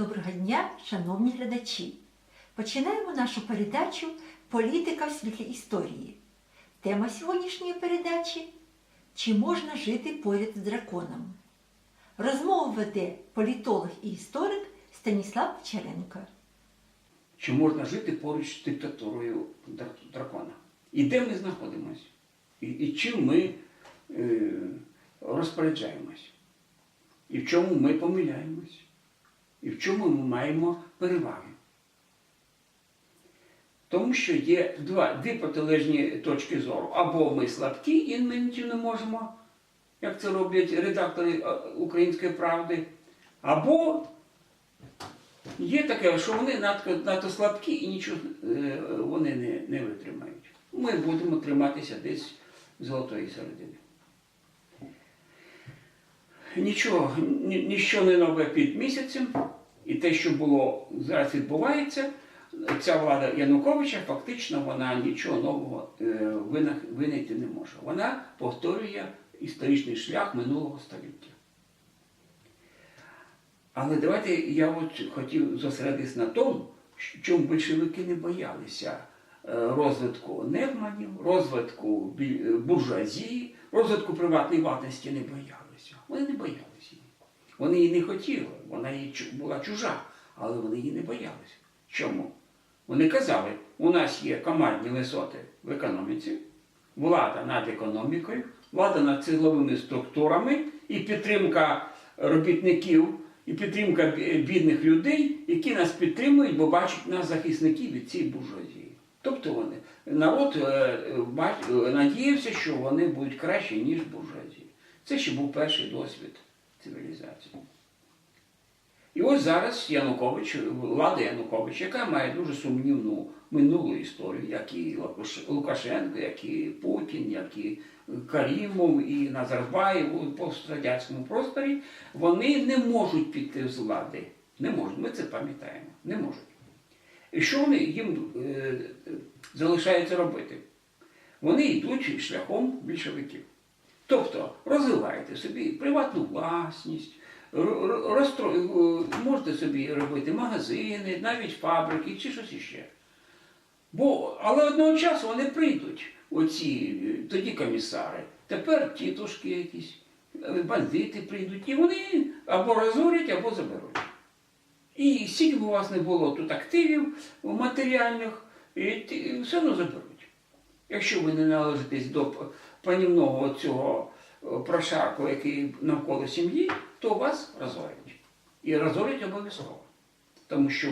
Доброго дня, шановні глядачі! Починаємо нашу передачу Політика в світлі історії. Тема сьогоднішньої передачі Чи можна жити поряд з драконом? Розмову веде політолог і історик Станіслав Печеренко. Чи можна жити поруч з диктатурою дракона? І де ми знаходимося? І, і чим ми е, розпоряджаємось? І в чому ми помиляємось? І в чому ми маємо переваги? Тому що є два, дві протилежні точки зору. Або ми слабкі і ми нічого не можемо, як це роблять редактори е, Української правди, або Є таке, що вони надто, надто слабкі і нічого е, вони не, не витримають. Ми будемо триматися десь золотої середини. Нічого, ні, ніщо не нове під місяцем, і те, що було зараз відбувається, ця влада Януковича фактично вона нічого нового е, винайти не може. Вона повторює історичний шлях минулого століття. Але давайте я от хотів зосередитись на тому, чому большевики не боялися е, розвитку негманів, розвитку буржуазії, розвитку приватної власності не боялися. Вони не боялися її. Вони її не хотіли, вона їй була чужа, але вони її не боялися. Чому? Вони казали, у нас є командні висоти в економіці, влада над економікою, влада над силовими структурами і підтримка робітників, і підтримка бідних людей, які нас підтримують, бо бачать нас захисників від цієї буржуазії. Тобто вони, народ е, е, надіявся, що вони будуть краще, ніж буржуазія. Це ще був перший досвід цивілізації. І ось зараз Янукович, влада Януковича, яка має дуже сумнівну минулу історію, як і Лукашенко, як і Путін, як і Карімов, і Назарбаєв у пострадянському просторі, вони не можуть піти з влади. Не можуть. Ми це пам'ятаємо. Не можуть. І що вони їм е, залишається робити? Вони йдуть шляхом більшовиків. Тобто розвивайте собі приватну власність, ро- ро- розстро- е, можете собі робити магазини, навіть фабрики чи щось іще. Бо, але одного часу вони прийдуть, оці е, тоді комісари, тепер тітушки якісь, е, бандити прийдуть, і вони або розорять, або заберуть. І скільки у вас не було тут активів матеріальних, і все одно заберуть. Якщо ви не належитесь до панівного цього е, прошарку, який навколо сім'ї, то вас розорять. І розорять обов'язково. Тому що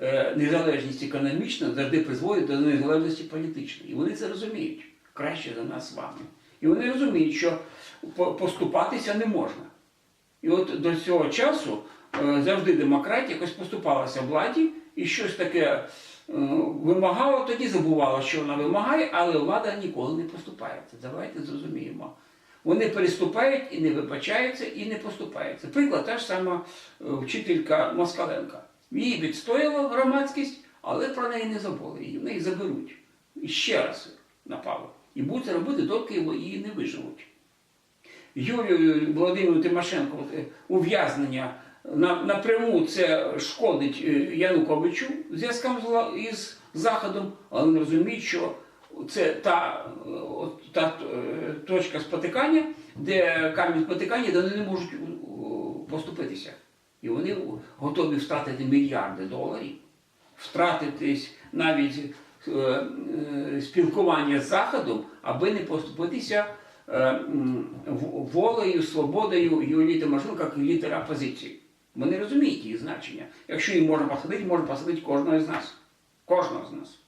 е, незалежність економічна завжди призводить до незалежності політичної. І вони це розуміють краще за нас з вами. І вони розуміють, що поступатися не можна. І от до цього часу е, завжди демократія якось поступалася владі і щось таке вимагала, тоді забувала, що вона вимагає, але влада ніколи не поступається. Давайте зрозуміємо. Вони переступають і не вибачаються, і не поступаються. Приклад та ж сама е, вчителька Москаленка. Її відстояла громадськість, але про неї не забули. Її в неї заберуть. І ще раз напало. І будуть робити, доки її не виживуть. Юлію Володимиру Тимошенко е, ув'язнення напряму це шкодить е, Януковичу зв'язкам із Заходом, але вони розуміють, що це та, е, та е, точка спотикання, де камінь спотикання, де вони не можуть поступитися. І вони готові втратити мільярди доларів, втратитись навіть спілкування з Заходом, аби не поступитися волею, свободою Юлії Тимошенко як лідера опозиції. Вони розуміють її значення. Якщо її можна посадити, можна посадити кожного з нас. Кожного з нас.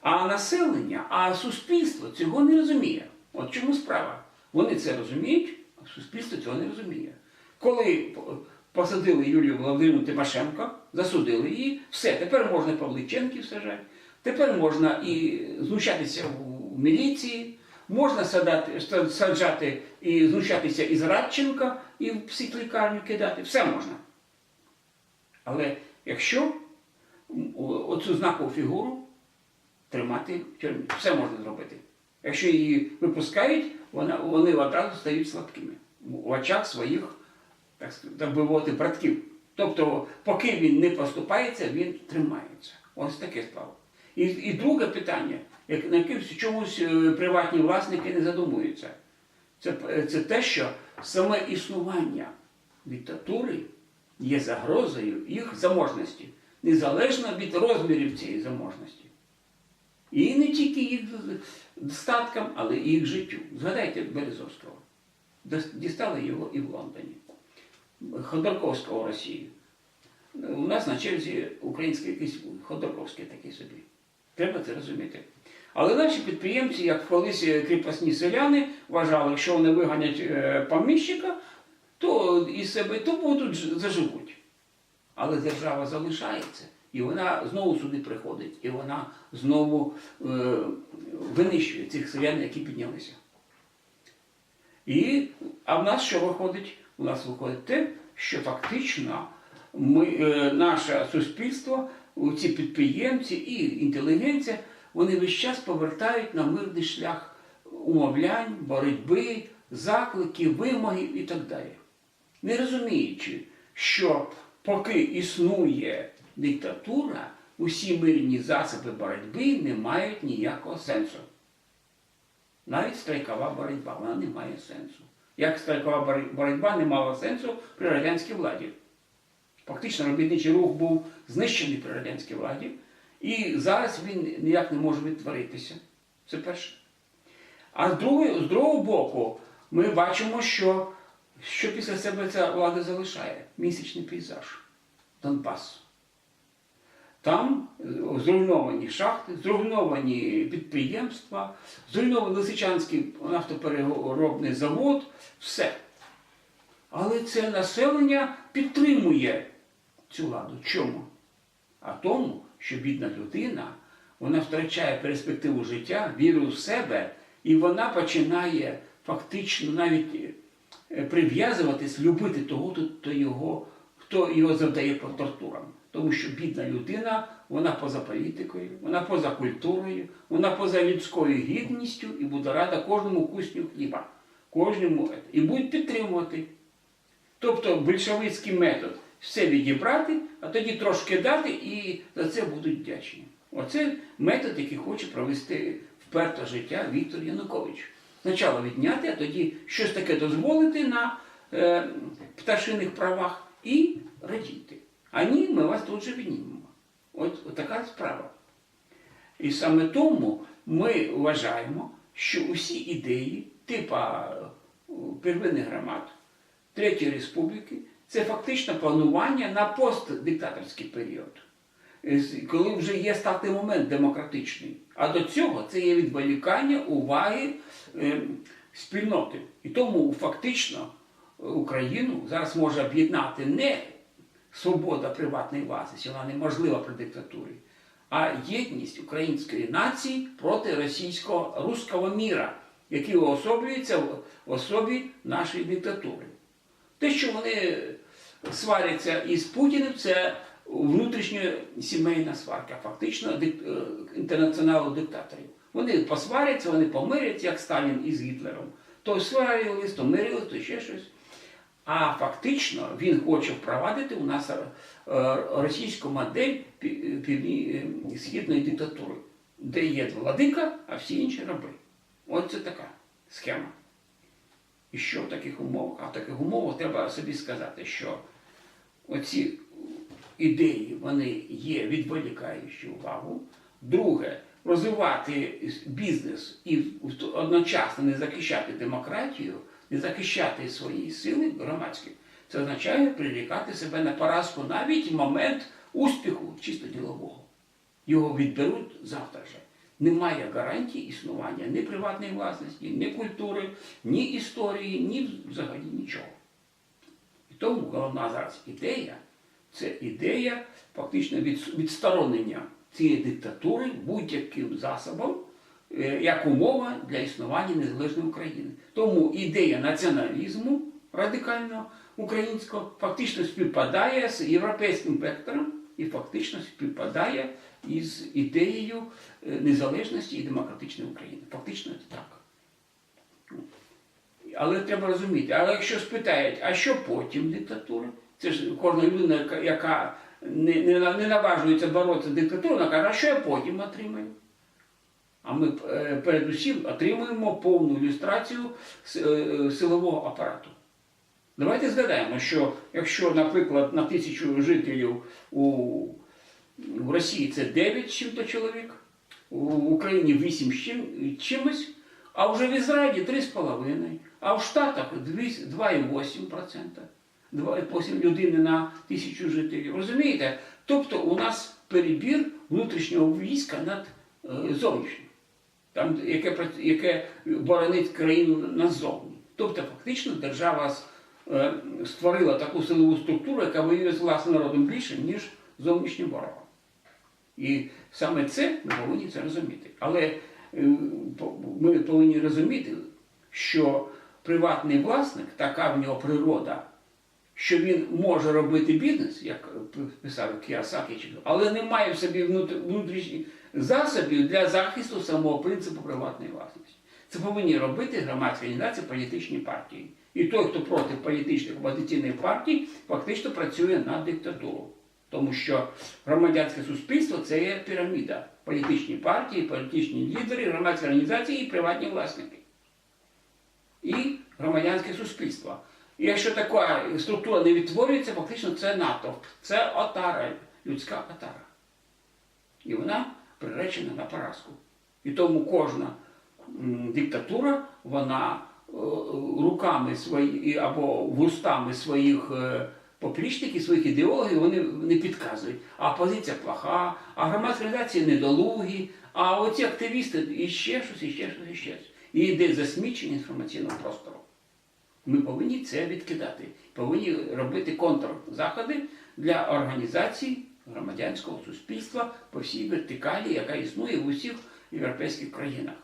А населення, а суспільство цього не розуміє. От чому справа? Вони це розуміють, а суспільство цього не розуміє. Коли посадили Юлію Володимирівну Тимошенко, засудили її, все, тепер можна Павличенків сажати, тепер можна і знущатися в міліції, можна садати, саджати і знущатися із Радченка і в психлікарню кидати, все можна. Але якщо оцю знакову фігуру тримати в тюрмі. Все можна зробити. Якщо її випускають, вона, вони одразу стають слабкими в очах своїх, так, би братків. Тобто, поки він не поступається, він тримається. Ось таке справа. І, і друге питання, як, на яке чомусь е, приватні власники не задумуються, це, це те, що саме існування диктатури є загрозою їх заможності, незалежно від розмірів цієї заможності. І не тільки їх статкам, але і їх життю. Згадайте Березовського. Дістали його і в Лондоні. Ходорковського Росії. У нас на черзі український якийсь Ходорковський такий собі. Треба це розуміти. Але наші підприємці, як колись кріпосні селяни, вважали, якщо вони виганять е, поміщика, то із себе то будуть заживуть. Але держава залишається, і вона знову сюди приходить, і вона знову е, винищує цих селян, які піднялися. І, а в нас що виходить? У нас виходить те, що фактично ми, е, наше суспільство, ці підприємці і інтелігенція, вони весь час повертають на мирний шлях умовлянь, боротьби, закликів, вимогів і так далі. Не розуміючи, що поки існує диктатура, усі мирні засоби боротьби не мають ніякого сенсу. Навіть страйкова боротьба, вона не має сенсу. Як страйкова боротьба не мала сенсу при радянській владі. Фактично робітничий рух був знищений при радянській владі, і зараз він ніяк не може відтворитися. Це перше. А з другого, з другого боку, ми бачимо, що, що після себе ця влада залишає місячний пейзаж Донбасу. Там зруйновані шахти, зруйновані підприємства, зруйнований Лисичанський нафтопереробний завод, все. Але це населення підтримує цю владу. Чому? А тому, що бідна людина, вона втрачає перспективу життя, віру в себе, і вона починає фактично навіть е, прив'язуватись, любити того, хто- його, хто його завдає по тортурам. Тому що бідна людина, вона поза політикою, вона поза культурою, вона поза людською гідністю і буде рада кожному кусню хліба, кожному і буде підтримувати. Тобто більшовицький метод все відібрати, а тоді трошки дати і за це будуть вдячні. Оце метод, який хоче провести вперте життя Віктор Янукович. Спочатку відняти, а тоді щось таке дозволити на е, пташиних правах і радіти. А ні, ми вас тут же віднімемо. От, от така справа. І саме тому ми вважаємо, що усі ідеї типа е, первинних громад, Третьої республіки це фактично планування на постдиктаторський період, Е, коли вже є статий момент демократичний. А до цього це є відволікання уваги е, спільноти. І тому фактично Україну зараз може об'єднати не свобода приватної власності, вона неможлива при диктатурі, а єдність української нації проти російського руського міра, який уособлюється в особі нашої диктатури. Те, що вони сваряться із Путіним, це внутрішня сімейна сварка, фактично е, інтернаціоналу диктаторів. Вони посваряться, вони помиряться, як Сталін із Гітлером. То сварились, то мирились, то ще щось. А фактично він хоче впровадити у нас е, російську модель е, східної диктатури, де є владика, а всі інші раби. От це така схема. І що в таких умовах? А в таких умовах треба собі сказати, що оці ідеї вони є відволікаючі увагу. Друге, розвивати бізнес і одночасно не захищати демократію, не захищати свої сили громадські. Це означає прирікати себе на поразку навіть в момент успіху чисто ділового. Його відберуть завтра же. Немає гарантій існування ні приватної власності, ні культури, ні історії, ні взагалі нічого. Тому головна зараз ідея це ідея фактично відсторонення цієї диктатури будь-яким засобом, е, як умова для існування незалежної України. Тому ідея націоналізму радикального українського фактично співпадає з європейським вектором і фактично співпадає із ідеєю е, незалежності і демократичної України. Фактично це так. Але треба розуміти, але якщо спитають, а що потім диктатури, Це ж кожна людина, яка- не, не, не наважується боротися з диктатурою, вона каже, а що я потім отримаю? А ми е, передусім отримуємо повну ілюстрацію е, силового апарату. Давайте згадаємо, що якщо, наприклад, на тисячу жителів у, у Росії це 9 чим-то чоловік, у Україні 8 з чим, чимось, а вже в Ізраїлі 3,5, а в Штатах 2,8%. 2,8 людини на тисячу жителів. Розумієте? Тобто у нас перебір внутрішнього війська над е, зовнішнім, там, яке, яке боронить країну назовні. Тобто, фактично, держава е, створила таку силову структуру, яка воює з власним народом більше, ніж зовнішнім ворогом. І саме це ми повинні це розуміти. Але е, ми повинні розуміти, що приватний власник, така в нього природа, що він може робити бізнес, як писав Кіосакі, але не має в собі внутрішніх засобів для захисту самого принципу приватної власності. Це повинні робити громадські організації, політичні партії. І той, хто проти політичних опозиційних партій, фактично працює на диктатуру. Тому що громадянське суспільство це є піраміда. Політичні партії, політичні лідери, громадські організації і приватні власники громадянське суспільство. І якщо така структура не відтворюється, фактично це натовп, це отара, людська отара. І вона приречена на поразку. І тому кожна диктатура, вона е, руками свої або вустами своїх е, поплічників, своїх ідеологів, вони не підказують. А позиція плоха, а громадські організації недолугі, а оці активісти і ще щось, і ще щось, і ще щось. І йде засмічення інформаційного простору. Ми повинні це відкидати. Повинні робити контрзаходи для організацій громадянського суспільства по всій вертикалі, яка існує в усіх європейських країнах.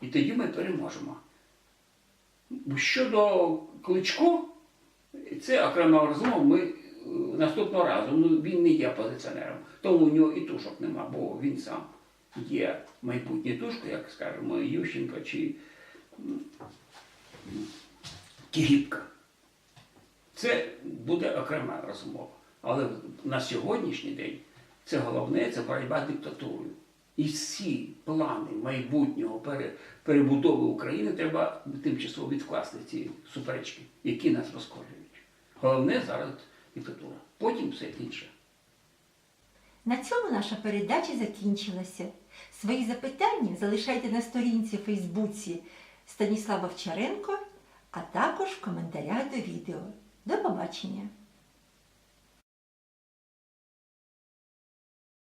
І тоді ми переможемо. Щодо Кличко, це окрема розмова. Ми е, наступного разу. Ну, він не є опозиціонером, тому у нього і тушок нема, бо він сам є майбутнє тушко, як скажемо, Ющенко чи Кігіпка. Це буде окрема розмова. Але на сьогоднішній день це головне це боротьба з диктатурою. І всі плани майбутнього перебудови України треба тимчасово відкласти ці суперечки, які нас розколюють. Головне зараз диктатура, потім все інше. На цьому наша передача закінчилася. Свої запитання залишайте на сторінці Фейсбуці Станіслава Вчаренко, а також в коментарях до відео. До побачення!